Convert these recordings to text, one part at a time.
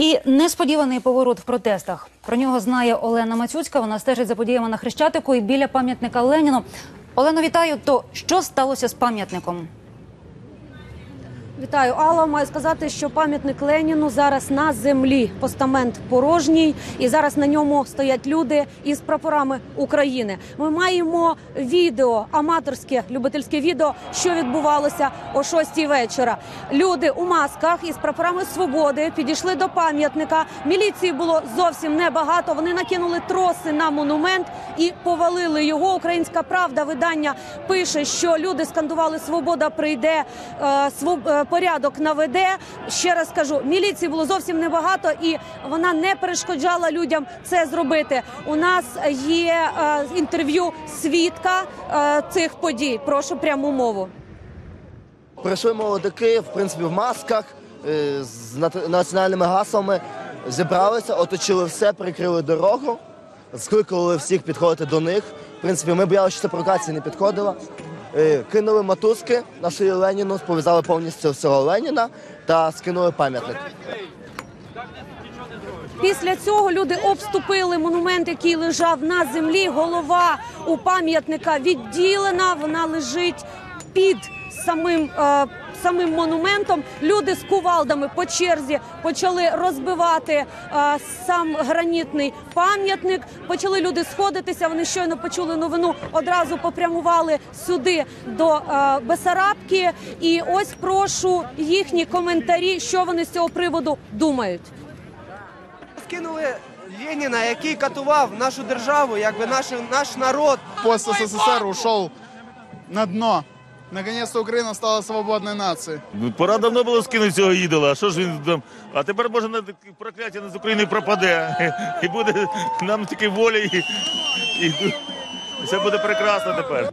І несподіваний поворот в протестах. Про нього знає Олена Мацюцька. Вона стежить за подіями на Хрещатику і біля пам'ятника Леніну. Олено, вітаю. То що сталося з пам'ятником? Вітаю, Алла. Маю сказати, що пам'ятник Леніну зараз на землі. Постамент порожній, і зараз на ньому стоять люди із прапорами України. Ми маємо відео, аматорське любительське відео, що відбувалося о 6 вечора. Люди у масках із прапорами свободи підійшли до пам'ятника. Міліції було зовсім небагато. Вони накинули троси на монумент і повалили його. Українська правда видання пише, що люди скандували Свобода прийде е, е, порядок наведе. Ще раз кажу, міліції було зовсім небагато, і вона не перешкоджала людям це зробити. У нас є е, інтерв'ю свідка цих подій. Прошу пряму мову. Прийшли молодики, в принципі, в масках з національними гаслами, зібралися, оточили все, прикрили дорогу, скликали всіх підходити до них. В принципі, ми боялися, що це провокація не підходила. Е, Кинули мотузки на шиї Леніну, пов'язали повністю всього Леніна та скинули пам'ятник. Після цього люди обступили монумент, який лежав на землі. Голова у пам'ятника відділена. Вона лежить під самим. е, Самим монументом люди з кувалдами по черзі почали розбивати е, сам гранітний пам'ятник. Почали люди сходитися. Вони щойно почули новину, одразу попрямували сюди до е, Бесарабки. І ось прошу їхні коментарі, що вони з цього приводу думають. Скинули Леніна, який катував нашу державу, якби наш, наш народ. пост СССР ушел на дно. Наконец-то Україна стала свободной нацией. Ну, Пора давно було скинути цього ідола. А що ж він там? А тепер може на прокляття з України пропаде. І буде нам тільки воля і, і все буде прекрасно тепер.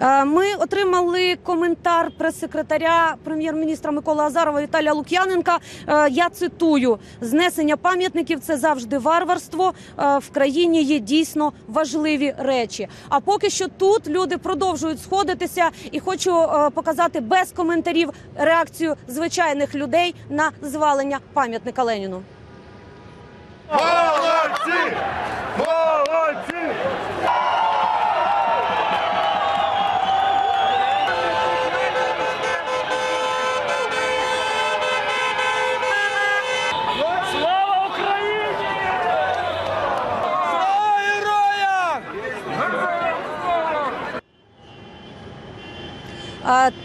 Е, Ми отримали коментар прес-секретаря прем'єр-міністра Миколи Азарова Віталія Лук'яненка. Е, Я цитую: знесення пам'ятників це завжди варварство. Е, В країні є дійсно важливі речі. А поки що тут люди продовжують сходитися, і хочу показати без коментарів реакцію звичайних людей на звалення пам'ятника Леніну. Молодці!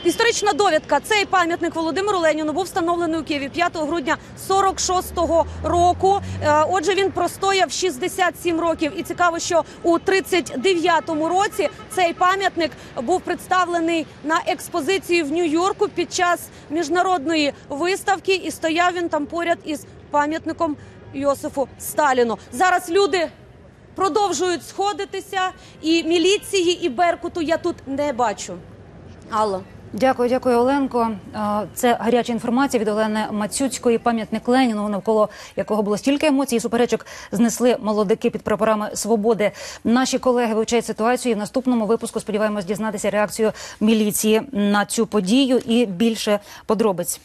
Історична довідка. Цей пам'ятник Володимиру Леніну був встановлений у Києві 5 грудня 46-го року. Е, Отже, він простояв 67 років. І цікаво, що у 39-му році цей пам'ятник був представлений на експозиції в Нью-Йорку під час міжнародної виставки, і стояв він там поряд із пам'ятником Йосифу Сталіну. Зараз люди продовжують сходитися, і міліції, і беркуту я тут не бачу. Алло. Дякую, дякую, Оленко. Це гаряча інформація від Олени Мацюцької. Пам'ятник Леніну, навколо якого було стільки емоцій і суперечок, знесли молодики під прапорами свободи. Наші колеги вивчають ситуацію. І в наступному випуску сподіваємось дізнатися реакцію міліції на цю подію і більше подробиць.